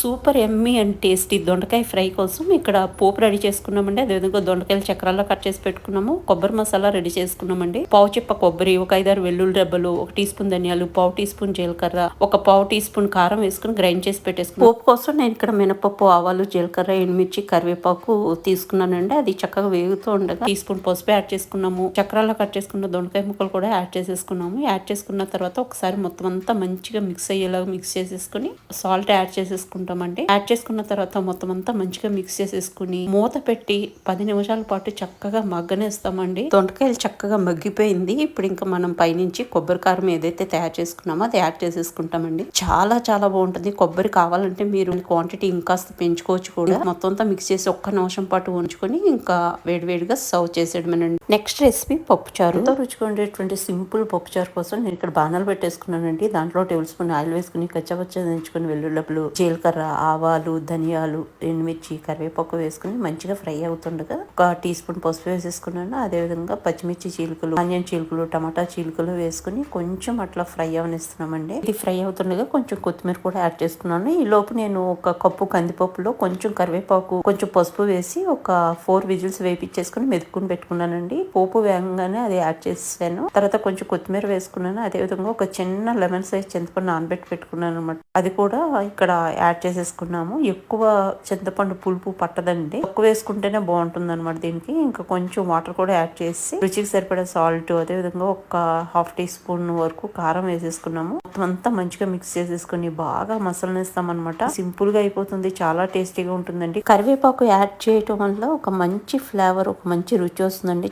Super yummy and tasty దొండకాయ fry కోసం ఇక్కడ పోపు రెడీ చేసుకున్నామండి. అదేవిధంగా దొండకాయలు చక్రాల్లో కట్ చేసి పెట్టుకున్నాము. కొబ్బరి మసాలా రెడీ చేసుకున్నామండి. పావు చిప్ప కొబ్బరి ఒక ఐదారు వెల్లుల్లి రెబ్బలు ఒక టీ స్పూన్ ధనియాలు పావు టీ స్పూన్ జీలకర్ర ఒక పావు టీ స్పూన్ కారం వేసుకుని గ్రైండ్ చేసి పెట్టేసుకున్నాం. పోపు కోసం నేను ఇక్కడ మినపప్పు ఆవాలు జీలకర్ర ఎండుమిర్చి కరివేపాకు తీసుకున్నానండి. అది చక్కగా వేగుతూ ఉండగా టీ స్పూన్ పసుపు యాడ్ చేసుకున్నాము. చక్రాల్లో కట్ చేసుకున్న దొండకాయ ముక్కలు కూడా యాడ్ చేసేసుకున్నాము. యాడ్ చేసుకున్న తర్వాత ఒకసారి మొత్తం అంతా మంచిగా మిక్స్ అయ్యేలాగా మిక్స్ చేసేసుకుని సాల్ట్ యాడ్ చేసేసుకుంటాం. చేసుకుంటామండి. యాడ్ చేసుకున్న తర్వాత మొత్తం అంతా మంచిగా మిక్స్ చేసేసుకుని మూత పెట్టి పది నిమిషాల పాటు చక్కగా మగ్గనేస్తామండి. దొండకాయలు చక్కగా మగ్గిపోయింది. ఇప్పుడు ఇంకా మనం పైనుంచి కొబ్బరి కారం ఏదైతే తయారు చేసుకున్నామో అది యాడ్ చేసేసుకుంటామండి. చాలా చాలా బాగుంటుంది. కొబ్బరి కావాలంటే మీరు క్వాంటిటీ ఇంకాస్త పెంచుకోవచ్చు కూడా. మొత్తం అంతా మిక్స్ చేసి ఒక్క నిమిషం పాటు ఉంచుకొని ఇంకా వేడివేడిగా సర్వ్ చేసేయడమేనండి. నెక్స్ట్ రెసిపీ పప్పుచారు. ఎంతో రుచిగా ఉండేటువంటి సింపుల్ పప్పుచారు కోసం నేను ఇక్కడ బాణాలు పెట్టేసుకున్నానండి. దాంట్లో టేబుల్ స్పూన్ ఆయిల్ వేసుకుని కచ్చపచ్చ దించుకుని వెల్లుల్లపులు జీలకర్ర ఆవాలు ధనియాలు ఎండుమిర్చి కరివేపాకు వేసుకుని మంచిగా ఫ్రై అవుతుండగా ఒక టీ స్పూన్ పసుపు వేసేసుకున్నాను. అదేవిధంగా పచ్చిమిర్చి చీలుకలు ఆనియన్ చీలుకలు టమాటా చీలుకలు వేసుకుని కొంచెం అట్లా ఫ్రై అవనిస్తున్నామండి. ఇది ఫ్రై అవుతుండగా కొంచెం కొత్తిమీర కూడా యాడ్ చేసుకున్నాను. ఈ లోపు నేను ఒక కప్పు కందిపప్పులో కొంచెం కరివేపాకు కొంచెం పసుపు వేసి ఒక ఫోర్ విజిల్స్ వేపించేసుకుని మెదుకుని పెట్టుకున్నానండి. పోపు వేగంగానే అది యాడ్ చేసాను తర్వాత కొంచెం కొత్తిమీర వేసుకున్నాను. అదేవిధంగా ఒక చిన్న లెమన్ సైజ్ చింతపండు నానబెట్టి పెట్టుకున్నాను అనమాట అది కూడా ఇక్కడ యాడ్ చేసేసుకున్నాము ఎక్కువ చింతపండు పులుపు పట్టదండి. ఎక్కువ వేసుకుంటేనే బాగుంటుంది అనమాట దీనికి. ఇంకా కొంచెం వాటర్ కూడా యాడ్ చేసి రుచికి సరిపడే సాల్ట్ అదేవిధంగా ఒక హాఫ్ టీ స్పూన్ వరకు కారం వేసేసుకున్నాము. మొత్తం అంతా మంచిగా మిక్స్ చేసేసుకుని బాగా మసలనిస్తాం అనమాట సింపుల్గా అయిపోతుంది. చాలా టేస్టీగా ఉంటుందండి. కరివేపాకు యాడ్ చేయటం వల్ల ఒక మంచి ఫ్లేవర్ ఒక మంచి రుచి వస్తుందండి.